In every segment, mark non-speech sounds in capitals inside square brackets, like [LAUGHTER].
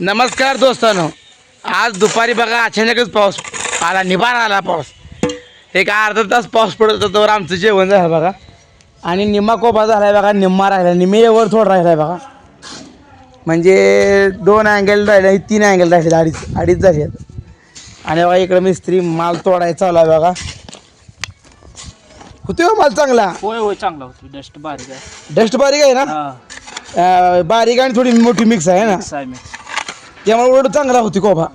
नमस्कार दोस्तांनो. आज दुपारी बघा अचानकच पाऊस आला निभार आला पाऊस. एक अर्धा तास पाऊस पडत होता तर आमचं जेवण झालं बघा. आणि निम्मा कोपा झाला आहे बघा निम्मा राहिला निम्मेवर थोडा राहिला आहे बघा. म्हणजे दोन अँगल राहिले तीन अँगल राहिले अडीच अडीच झाले. आणि बघा इकडं मिस्त्री माल तोडायचा चालू आहे बघा. होते हो माल चांगला? होय होय चांगला होतो डस्ट बारीक आहे. डस्ट बारीक आहे ना? हा. बारीक आणि थोडी मोठी मिक्स आहे ना? त्यामुळे उलट चांगला होती कोबा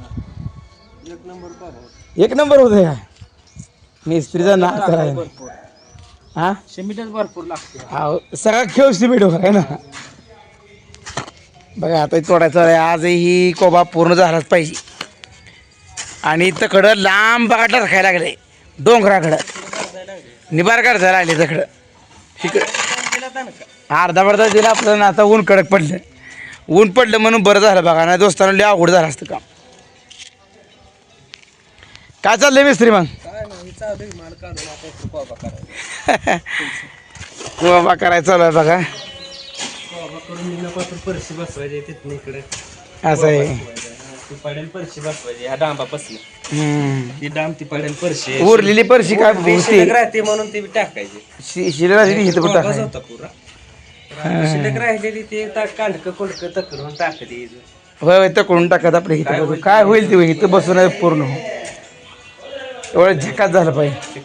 एक नंबर होते का मिस्त्रीचा करायला भरपूर हा? सिमेंटच भरपूर लागते. हा सगळा खेळ सिमेंट आहे ना? बघा आता तोडायचं आहे. आजही ही कोबा पूर्ण झालाच पाहिजे. आणि तकडं लांब बघा टरखायला लागले. डोंगराकडं निबार काढायला लागले तकडं इकडं. अर्धा अर्धा दिला आपलं ना आता ऊन कडक पडलं. ऊन पडलं म्हणून बरं झालं बघा ना दोस्तांना लय अवघड झालं असतं काम. काय चाललंय मिस्त्री मग? बाबा करायचं चालू आहे बघा. परशी बसवायचे तिथून इकडे असं आहे. ती पडेल परशी बसवायची ह्या डांबापासून हम्म. ती डांब ती पडेल परशी उरलेली परशी काय शिल्लक राहते म्हणून ती टाकायची. शि- शिलेला तिथे इथं कुठं कोबाच टाकाय होता पुरा. शिल्लक राहिलेली ते कांडक कुंडक तकडून टाकली. होय होय तकडून टाकत आपल्या इथं. बसून. काय होईल ते? इथं बसून पूर्ण. एवढं झकात झालं पाहिजे.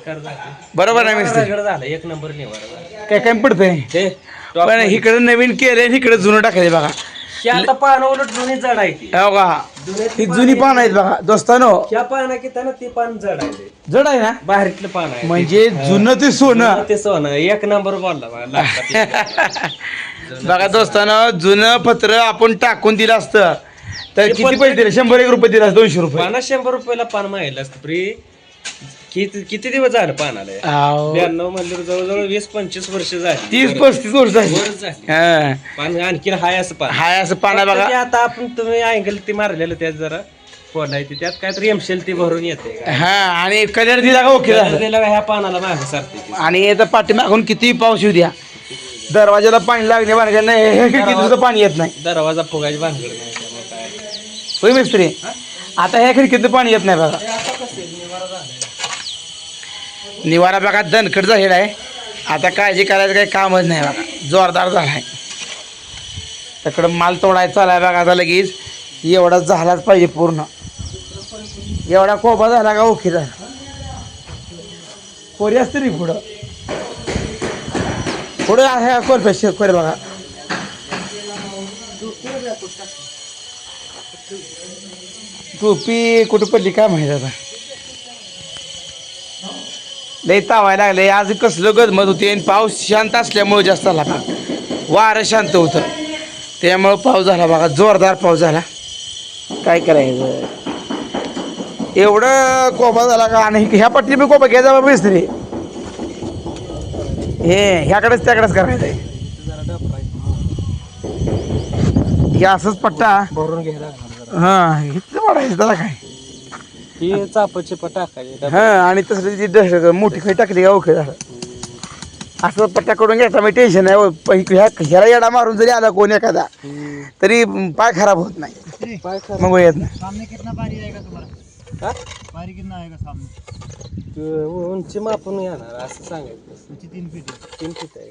बरोबर आहे रगड झालं. एक नंबर निवारा. काय काय पडतंय? हे पण इकडे नवीन केलंय आणि इकडे जुनं टाकायचं बघा. ही आता पानं उलट जुनी जड आहे ती. हो का ही जुनी पान आहेत बघा दोस्तानो. ह्या पाना की त्यानं ते पान जड आहे ते. जड आहे ना? बाहेरीतलं पान आहे म्हणजे जुनं ते सोनं. ते सोनं. एक नंबर बोलला मला. [LAUGHS] बघा दोस्तानं जुनं पत्र आपण टाकून दिलं असतं. तर किती पैसे दिले? शंभर एक रुपये दिला असतं दोनशे रुपये. पाना शंभर रुपयाला पान माहिलं असतं प्री. किती किती दिवस झालं पानाला. ब्याण्णव म्हणलं जवळजवळ वीस पंचवीस वर्ष झाली. तीस पस्तीस वर्ष झाली. हा. आणखीन हाय असं पान. हाय असं पाना फक्त बघा. ते आता आपण तुम्ही अँगल ते मारलेलं त्यात जरा फोडायची त्यात काय तरी एमशेल ती भरून येते हा आणि कलर दिला का ओके झालं? ह्या पानाला मागे सारते ती. आणि आता पाठीमागून किती पाऊस येऊ द्या. दरवाजाला पाणी लागणे बांधले नाही. हे पाणी येत नाही. दरवाजा फुगायची भानगड नाही त्यामुळे काय? होय मिस्त्री? आता ह्या खिडकीत पाणी येत नाही बघा. निवारा बघा दणकट झालेला आहे. आता काळजी करायचं काही कामच नाही बघा. जोरदार झाला आहे तिकडं माल तोडायचा आला बघा आता लगेच. एवढा झालाच पाहिजे पूर्ण. एवढा कोबा झाला का ओके झाला. कोरी असते रे पुढं. पुढं आहे कोरप्या शेक कोरे बघा. टोपी कुठं पडली काय माहीत आता? लई तावायला लागले आज कसलं गजमत होती आणि पाऊस शांत असल्यामुळे जास्त झाला का वारं शांत होतं. त्यामुळं पाऊस झाला बघा. जोरदार पाऊस झाला. काय करायचं? एवढं कोबा झाला का? आणि ह्या पट्टी मी कोबा घ्यायचा बाबा मिस्त्री. हे ह्याकडेच त्याकडेच करायचं आहे. हे असंच पट्टा. भरून घ्यायला. हां इथं वाढायचं त्याला काय? ही टाकायचे हा आणि तसं ती डस मोठी खाई टाकली का ओके झालं. असं पट्ट्या करून घ्यायचा मी टेन्शन आहे हो. ह्या ह्याला येडा मारून जरी आला कोण एखादा तरी पाय खराब होत नाही. पाय मग येत नाही. सामने कितना बारी आएगा तुम्हारा हा? बारी कितना आएगा सामने? तू उंची मापून येणार असं सांगायचं. ऊंची तीन फीट है तीन फीट आहे.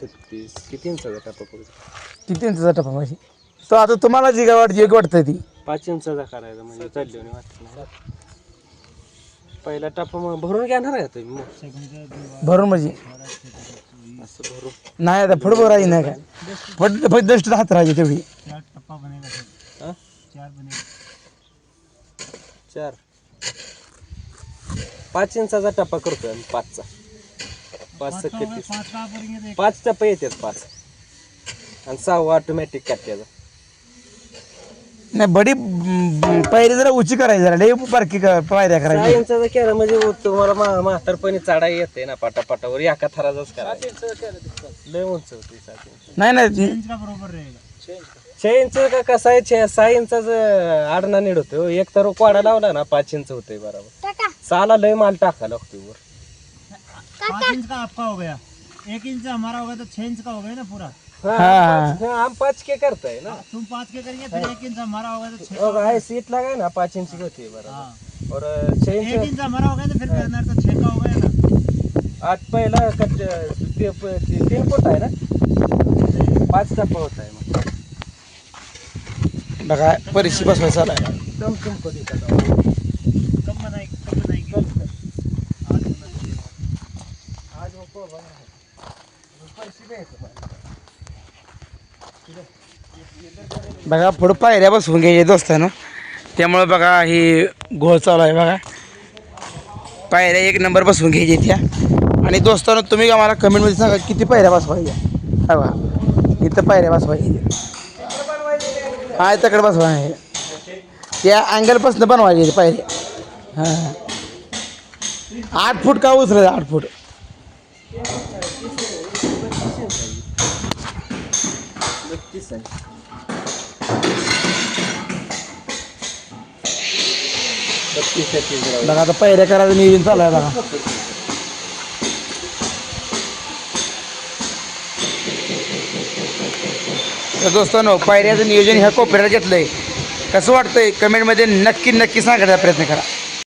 छत्तीस किती इंचाचा टापा पडतो किती इंचा टपा माझी तो आता तुम्हाला जी काय वाटते एक वाटतं ती. पाच इंचाचा करायचा म्हणजे चढल्याने वाटत नाही. पहिला टापा मग भरून घेणार आहे तुम्ही? मग. भरून म्हणजे? असं भरून. नाही आता फुटबॉल राहायची नाही काय फट फट दष्ट हात राहायची तेवढी. चार टप्पा हा? पाच इंचाचा टप्पा करतोय आम्ही पाचचा. पाच तीस. एक पाच टप्पे येतात पाच. आणि सहावा ऑटोमॅटिक काट्याचा नाही बडी पायरी जरा उची करायची जरा लई बारकी क- पायऱ्या करायची. इंचाचा केला म्हणजे तुम्हाला मा- म्हातारपणी चढा येते ना पाटापाटावर एका थराचाच करा लय उंच होती सात. इंच नाही नाही इंच का बरोबर रहेगा छे इंच का कसं आहे? छे सहा इंचाचं आडना नीड होतं. एक तर कोडा लावला ना पाच इंच होतंय बरोबर. सहाला लय माल टाका लागतोय वर. पाँच इंच का आपका हो गया? एक इंच हमारा होगा तो छह इंच का हो गया ना पूरा? हा, हा. हा, आम पाच के करताय ना. तुम पाँच के करेंगे फिर एक इंच हमारा होगा तो छः. हो है सीट लगा है ना पाच इंच की होती है बराबर. हाँ. और छह एक इंच इंच हमारा होगा तो फिर करना तो छः का होगा ना. आठ पहिला कट ते- ते- तीन फूट आहे ना? पाच टप्पा होत आहे मग. बघा परीक्षी बसवायचा आला एकदम कब बनाएगी कब बनाएगी आज। आज मग पोहा बघा. पैसे द्यायचे मला. बघा पुढं पायऱ्या बसवून घ्यायचे दोस्तानं. त्यामुळं बघा ही घोळ चालू आहे बघा. पायऱ्या एक नंबर बसवून घ्यायची त्या. आणि दोस्तानं तुम्ही आम्हाला कमेंटमध्ये सांगा किती पायऱ्या बसवायच्या? हा बघा इथं पायऱ्या बसवायचे हा तकडे बसवा आहे त्या अँगलपासून बनवायचे पायऱ्या. हां. आठ फूट का उचलायचं आठ फूट? बत्तीस आहे. बत्तीस तेहतीस ग्राम. बघा आता पायऱ्या करायचं नियोजन चालू आहे तर दोस्तांनो पायऱ्याचं नियोजन ह्या कोपऱ्याला घेतलंय. कसं वाटतंय? कमेंटमध्ये नक्की नक्की सांगायचा प्रयत्न करा.